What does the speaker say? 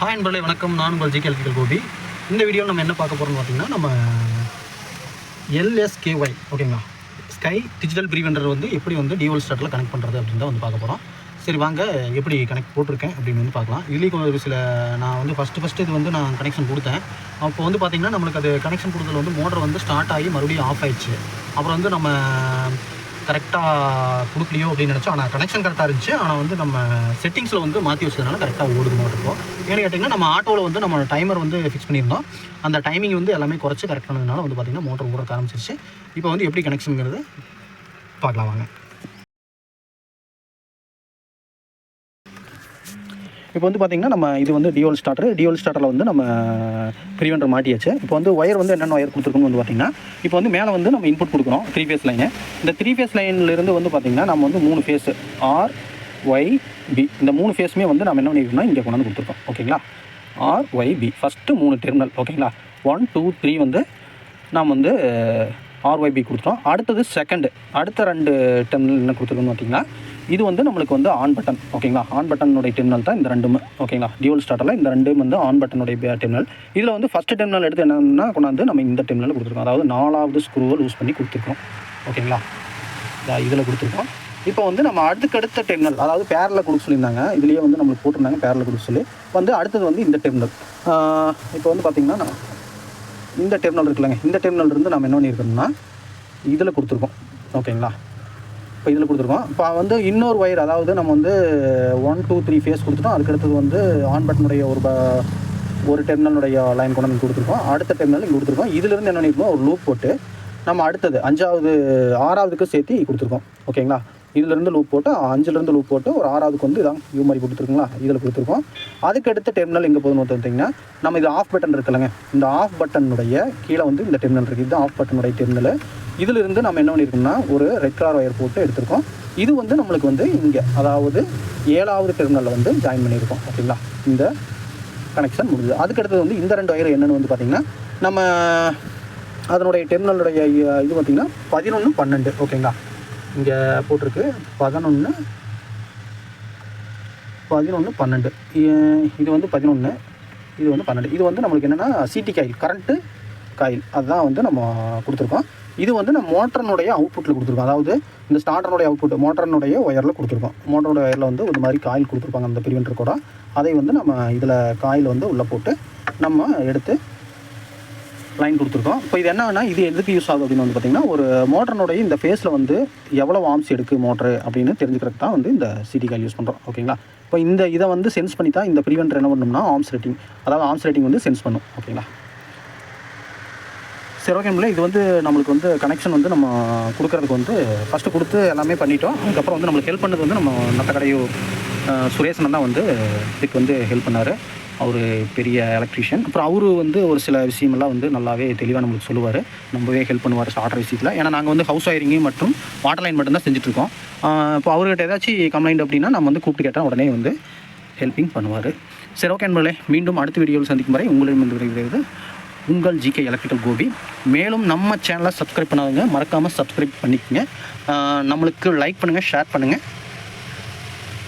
Hi நண்பர்களே வணக்கம். நான் உங்கள் ஜி கேள்விகள் கோபி. இந்த வீடியோவில் நம்ம என்ன பார்க்க போகிறோம்னு பார்த்தீங்கன்னா நம்ம எல்எஸ்கேஒய் ஓகேங்களா ஸ்கை டிஜிட்டல் ப்ரீவெண்டர் வந்து எப்படி வந்து டியூவல் ஸ்டார்ட்டில் கனெக்ட் பண்ணுறது அப்படின்னு தான் வந்து பார்க்க போகிறோம் சரி வாங்க எப்படி கனெக்ட் போட்டிருக்கேன் அப்படின்னு வந்து பார்க்கலாம். இதுலேயும் ஒரு சில நான் வந்து ஃபஸ்ட்டு ஃபஸ்ட்டு இது வந்து நான் கனெக்ஷன் கொடுத்தேன். அப்போ வந்து பார்த்திங்கன்னா நம்மளுக்கு அது கனெக்ஷன் கொடுத்ததில் வந்து மோட்டர் வந்து ஸ்டார்ட் ஆகி மறுபடியும் ஆஃப் ஆயிடுச்சு. அப்புறம் வந்து நம்ம கரெக்டாக கொடுக்கலையோ அப்படின்னு நினச்சோம். ஆனால் கனெக்ஷன் கரெக்டாக இருந்துச்சு. ஆனால் வந்து நம்ம செட்டிங்ஸில் வந்து மாற்றி வச்சதுனால கரெக்டாக ஓடுது மாட்டிருக்கோம் ஏன்னு கேட்டிங்கன்னா நம்ம ஆட்டோவில் வந்து நம்ம டைமர் வந்து ஃபிக்ஸ் பண்ணியிருந்தோம். அந்த டைமிங் வந்து எல்லாமே குறைச்சி கரெக்டானதுனால வந்து பார்த்திங்கன்னா மோட்டர் ஓட ஆரம்பிச்சிருச்சு. இப்போ வந்து எப்படி கனெக்ஷனுங்கிறது பார்க்கலாம் வாங்க. இப்போ வந்து பார்த்திங்கன்னா நம்ம இது வந்து டியூவல் ஸ்டார்டர் டியூவல் ஸ்டார்டரில் வந்து நம்ம ப்ரிவெண்டர் மாட்டியாச்சு. இப்போ வந்து ஒயர் வந்து என்னென்ன ஒயர் கொடுத்துருக்கோம்னு வந்து பார்த்திங்கன்னா இப்போ வந்து மேலே வந்து நம்ம இன்புட் கொடுக்குறோம் த்ரீ ஃபேஸ் லைனு இந்த த்ரீ ஃபேஸ் லைன்லேருந்து வந்து பார்த்திங்கன்னா நம்ம வந்து மூணு ஃபேஸ் ஆர் ஒய் பி இந்த மூணு ஃபேஸுமே வந்து நம்ம என்ன பண்ணியிருக்கோம்னா இங்கே கொண்டாந்து கொடுத்துருக்கோம். ஓகேங்களா? ஆர் ஒய் பி ஃபஸ்ட்டு மூணு டெர்மினல் ஓகேங்களா? ஒன் டூ த்ரீ வந்து நாம் வந்து ஆர்ஒய்பி கொடுத்துட்டோம். அடுத்தது செகண்டு அடுத்த ரெண்டு டெர்மினல் என்ன கொடுத்துருக்கோம்னு பார்த்தீங்கன்னா இது வந்து நம்மளுக்கு வந்து ஆன் பட்டன் ஓகேங்களா ஆன் பட்டனுடைய டெர்மினல் தான் இந்த ரெண்டுமே. ஓகேங்களா டியூவல் ஸ்டார்டரில் இந்த ரெண்டும் வந்து ஆன் பட்டனுடைய டெர்மினல் இதில் வந்து ஃபஸ்ட்டு டெர்மினல் எடுத்து என்னன்னா கொண்டாந்து நம்ம இந்த டெர்மினல் கொடுத்துருக்கோம். அதாவது நாலாவது ஸ்க்ரூவை லூஸ் பண்ணி கொடுத்துருக்கோம். ஓகேங்களா இதில் கொடுத்துருக்கோம். இப்போ வந்து நம்ம அடுத்தடுத்த டெர்மினல் அதாவது பேரில் கொடுக்க சொல்லியிருந்தாங்க. இதுலேயே வந்து நம்மளுக்கு போட்டிருந்தாங்க பேரில் கொடுக்க சொல்லி. வந்து அடுத்தது வந்து இந்த டெர்மினல் இப்போ வந்து பார்த்திங்கன்னா நம்ம இந்த டெர்மினல் இருக்குல்லங்க. இந்த டெர்மினல் இருந்து நம்ம என்ன பண்ணியிருக்கோம்னா இதில் கொடுத்துருக்கோம். ஓகேங்களா? இப்போ இதில் கொடுத்துருக்கோம். இப்போ வந்து இன்னொரு ஒயர் அதாவது நம்ம வந்து ஒன் டூ த்ரீ ஃபேஸ் கொடுத்துட்டோம். அதுக்கடுத்தது வந்து ஆன் பட்டனுடைய ஒரு ப ஒரு டெர்மினலுடைய லைன் கொண்டு வந்து கொடுத்துருக்கோம். அடுத்த டெர்மினல் இங்கே கொடுத்துருக்கோம். இதிலிருந்து என்ன பண்ணியிருக்கோம்? ஒரு லூப் போட்டு நம்ம அடுத்தது அஞ்சாவது ஆறாவதுக்கு சேர்த்து கொடுத்துருக்கோம். ஓகேங்களா? இதிலிருந்து லூப் போட்டு அஞ்சுலேருந்து லூப் போட்டு ஒரு ஆறாவதுக்கு வந்து இதான் யூ மாதிரி கொடுத்துருக்குங்களா? இதில் கொடுத்துருக்கோம். அதுக்கு அடுத்த டெர்மினல் எங்கே போகுதுன்னு பார்த்தீங்கன்னா நம்ம இது ஆஃப் பட்டன் இருக்குல்லங்க. இந்த ஆஃப் பட்டனுடைய கீழே வந்து இந்த டெர்மினல் இருக்குது இது ஆஃப் பட்டனுடைய டெர்மினல் இதிலிருந்து நம்ம என்ன பண்ணியிருக்கோம்னா ஒரு ரெட் கலர் ஒயர் போட்டு எடுத்திருக்கோம். இது வந்து நம்மளுக்கு வந்து இங்கே அதாவது ஏழாவது டெர்மினலில் வந்து ஜாயின் பண்ணியிருக்கோம் ஓகேங்களா? இந்த கனெக்ஷன் முடிஞ்சது. அதுக்கு அடுத்தது வந்து இந்த ரெண்டு ஒயர் என்னென்னு வந்து பார்த்திங்கன்னா நம்ம அதனுடைய டெர்மினலுடைய இது பார்த்திங்கன்னா பதினொன்று பன்னெண்டு. ஓகேங்களா? இங்கே போட்டிருக்கு. பதினொன்று பதினொன்று பன்னெண்டு. இது வந்து பதினொன்று இது வந்து பன்னெண்டு. இது வந்து நம்மளுக்கு என்னென்னா சிடி காயில் கரண்ட்டு காயில் அதுதான் வந்து நம்ம கொடுத்துருக்கோம். இது வந்து நம்ம மோட்டர்னுடைய அவுட்புட்டில் கொடுத்துருக்கோம். அதாவது இந்த ஸ்டார்டனுடைய அவுட்புட் மோட்டர்னுடைய ஒயரில் கொடுத்துருக்கோம். மோட்டரோட ஒயரில் வந்து ஒரு மாதிரி காயில் கொடுத்துருப்பாங்க அந்த பிரிவென்டர் கூட. அதை வந்து நம்ம இதில் காயில் வந்து உள்ளே போட்டு நம்ம எடுத்து லைன் கொடுத்துருக்கோம். இப்போ இது என்னன்னா இது எதுக்கு யூஸ் ஆகுது அப்படின்னு வந்து பார்த்திங்கன்னா ஒரு மோட்டர்னுடைய இந்த ஃபேஸில் வந்து எவ்வளோ ஆம்ஸ் எடுக்கு மோட்ரு அப்படின்னு தெரிஞ்சுக்கிறதுக்கு தான் வந்து இந்த சிடி கால் யூஸ் பண்ணுறோம் ஓகேங்களா இப்போ இந்த இதை வந்து சென்ஸ் பண்ணி தான் இந்த ப்ரிவென்டர் என்ன பண்ணணும்னா ஆம்ஸ் ரேட்டிங் அதாவது ஆம்ஸ் ரேட்டிங் வந்து சென்ஸ் பண்ணும். ஓகேங்களா சரி ஓகே இது வந்து நம்மளுக்கு வந்து கனெக்ஷன் வந்து நம்ம கொடுக்குறதுக்கு வந்து ஃபஸ்ட்டு கொடுத்து எல்லாமே பண்ணிட்டோம். அதுக்கப்புறம் வந்து நம்மளுக்கு ஹெல்ப் பண்ணது வந்து நம்ம நத்த கடையோ சுரேசன் தான் வந்து இதுக்கு வந்து ஹெல்ப் பண்ணார். அவர் பெரிய எலக்ட்ரிஷியன் அப்புறம் அவரு வந்து ஒரு சில விஷயமெல்லாம் வந்து நல்லாவே தெளிவாக நம்மளுக்கு சொல்லுவார். ரொம்பவே ஹெல்ப் பண்ணுவார் ஸ்டார்டர் விஷயத்தில். ஏன்னா நாங்கள் வந்து ஹவுஸ் ஒயரிங்கு மற்றும் வாட்டர் லைன் மட்டும்தான் செஞ்சுட்ருக்கோம் இப்போ அவர்கிட்ட ஏதாச்சும் கம்ப்ளைண்ட் அப்படின்னா நம்ம வந்து கூப்பிட்டு கேட்டால் உடனே வந்து ஹெல்ப்பிங் பண்ணுவார். சரி ஓகே நண்பர்களே. மீண்டும் அடுத்த வீடியோவில் சந்திக்கும் வரை உங்களிடம் வந்து விரைகிறது உங்கள் ஜிகே எலக்ட்ரிக்கல் கோபி. மேலும் நம்ம சேனலை சப்ஸ்கிரைப் பண்ணாதுங்க மறக்காமல் சப்ஸ்கிரைப் பண்ணிக்கோங்க. நம்மளுக்கு லைக் பண்ணுங்கள் ஷேர் பண்ணுங்கள்